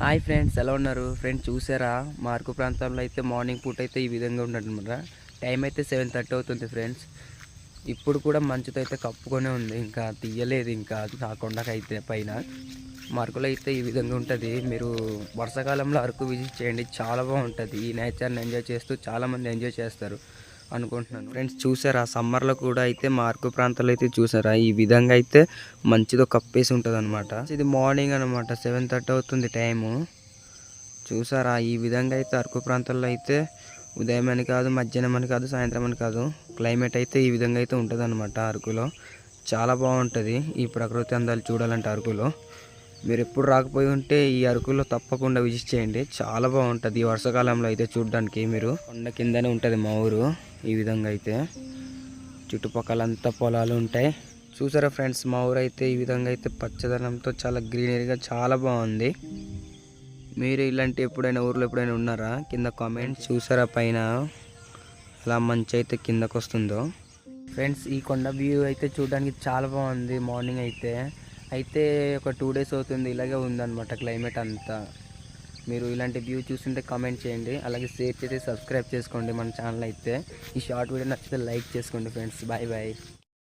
Hi friends ఎలా ఉన్నారు? Friends చూసారా? మార్కు ప్రాంతంలో అయితే మార్నింగ్ పూట అయితే ఈ విధంగా ఉండదన్నమాట టైం అయితే సెవెన్ థర్టీ అవుతుంది ఫ్రెండ్స్. ఇప్పుడు కూడా మంచుతో అయితే కప్పుకొనే ఉంది. ఇంకా తీయలేదు. ఇంకా నాకొండకైతే పైన మార్కులో అయితే ఈ విధంగా ఉంటుంది. మీరు వర్షాకాలంలో అరకు విజిట్ చేయండి. చాలా బాగుంటుంది. ఈ నేచర్ని ఎంజాయ్ చేస్తూ చాలామంది ఎంజాయ్ చేస్తారు. అనుకుంటున్నాను. ఫ్రెండ్స్ చూసారా? సమ్మర్లో కూడా అయితే మార్కు ప్రాంతాలు అయితే చూసారా? ఈ విధంగా అయితే మంచిదో కప్పేసి ఉంటుంది అనమాట ఇది మార్నింగ్ అనమాట సెవెన్ థర్టీ అవుతుంది టైము చూసారా? ఈ విధంగా అయితే అరకు ప్రాంతాల్లో అయితే ఉదయం అని కాదు మధ్యాహ్నం అని కాదు సాయంత్రం అని కాదు క్లైమేట్ అయితే ఈ విధంగా అయితే ఉంటుంది అనమాట అరకులో. చాలా బాగుంటుంది ఈ ప్రకృతి అందాలు చూడాలంటే అరకులో. మీరు ఎప్పుడు రాకపోయి ఉంటే ఈ అరకులో తప్పకుండా విజిట్ చేయండి. చాలా బాగుంటుంది ఈ వర్షాకాలంలో అయితే చూడడానికి మీరు. కొండ కిందనే ఉంటుంది మా ఊరు. ఈ విధంగా అయితే చుట్టుపక్కల అంతా పొలాలు ఉంటాయి. చూసారా ఫ్రెండ్స్ మా ఊరు అయితే ఈ విధంగా అయితే పచ్చదనంతో చాలా గ్రీనరీగా చాలా బాగుంది. మీరు ఇలాంటి ఎప్పుడైనా ఊర్లో ఎప్పుడైనా ఉన్నారా? కింద కామెంట్ చూసారా పైన? అలా మంచి అయితే కిందకు వస్తుందో ఫ్రెండ్స్ ఈ కొండ వ్యూ అయితే చూడడానికి చాలా బాగుంది మార్నింగ్ అయితే. అయితే ఒక టూ డేస్ అవుతుంది ఇలాగే ఉందన్నమాట క్లైమేట్ అంతా. మీరు ఇలాంటి వ్యూ చూస్తుంటే కామెంట్ చేయండి. అలాగే షేర్ చేసి సబ్స్క్రైబ్ చేసుకోండి మన ఛానల్ అయితే. ఈ షార్ట్ వీడియో నచ్చితే లైక్ చేసుకోండి ఫ్రెండ్స్ బాయ్ బాయ్